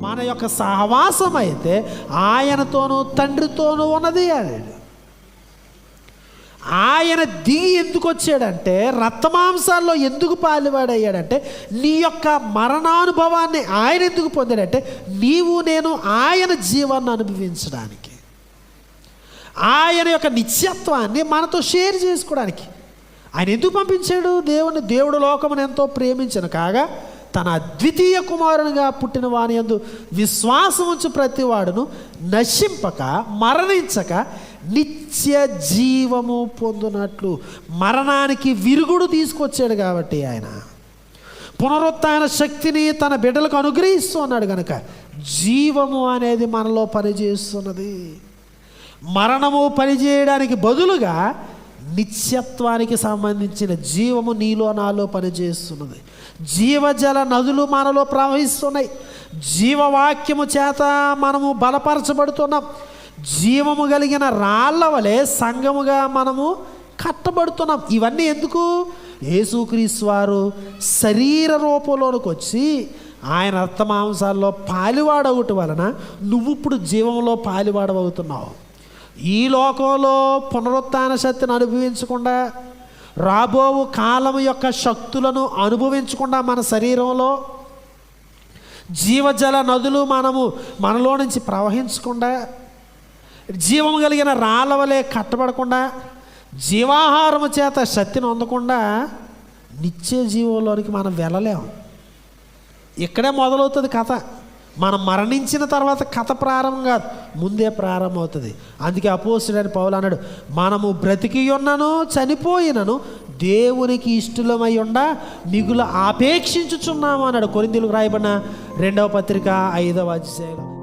మన యొక్క సహవాసం అయితే ఆయనతోనూ తండ్రితోనూ ఉన్నది అన్నాడు ఆయన దిగి ఎందుకు వచ్చాడంటే రక్తమాంసాల్లో ఎందుకు పాలువాడయ్యాడంటే నీ యొక్క మరణానుభవాన్ని ఆయన ఎందుకు పొందాడంటే నీవు నేను ఆయన జీవాన్ని అనుభవించడానికి. ఆయన యొక్క నిత్యత్వాన్ని మనతో షేర్ చేసుకోవడానికి. ఆయన ఎందుకు పంపించాడు? దేవుని దేవుడు లోకమును ఎంతో ప్రేమించను కాగా తన ద్వితీయ కుమారునిగా పుట్టిన వాని యందు విశ్వాసం ఉంచు ప్రతివాడును నశింపక మరణించక నిత్య జీవము పొందునట్లు మరణానికి విరుగుడు తీసుకొచ్చాడు కాబట్టి ఆయన. పునరుత్న శక్తిని తన బిడ్డలకు అనుగ్రహిస్తూ ఉన్నాడు కనుక జీవము అనేది మనలో పనిచేస్తున్నది. మరణము పనిచేయడానికి బదులుగా నిత్యత్వానికి సంబంధించిన జీవము నీలో నాలో పనిచేస్తున్నది. జీవజల నదులు మనలో ప్రవహిస్తున్నాయి. జీవవాక్యము చేత మనము బలపరచబడుతున్నాం. జీవము కలిగిన రాళ్ళ వలె సంఘముగా మనము కట్టబడుతున్నాం. ఇవన్నీ ఎందుకు? యేసుక్రీస్తు వారు శరీర రూపంలోనికి వచ్చి ఆయన రక్తమాంసాల్లో పాలివాడవుట వలన నువ్వు ఇప్పుడు జీవంలో పాలివాడవుతున్నావు ఈ లోకంలో పునరుత్న శక్తిని అనుభవించకుండా రాబోవు కాలం యొక్క శక్తులను అనుభవించకుండా మన శరీరంలో జీవజల నదులు మనము మనలో నుంచి ప్రవహించకుండా జీవం కలిగిన రాళ్ళవలే కట్టబడకుండా జీవాహారము చేత శక్తిని అందకుండా నిత్య జీవంలోనికి మనం వెళ్ళలేము ఇక్కడే మొదలవుతుంది కథ. మనం మరణించిన తర్వాత కథ ప్రారంభం కాదు ముందే ప్రారంభం అవుతుంది అందుకే అపోసుడని పౌలు అన్నాడు మనము బ్రతికి ఉన్నను చనిపోయినను దేవునికి ఇష్టలమై ఉండ మిగులు ఆపేక్షించుచున్నాము అన్నాడు. కొరిందులకు రాయబడిన రెండవ పత్రిక ఐదవ అధ్యాయంలో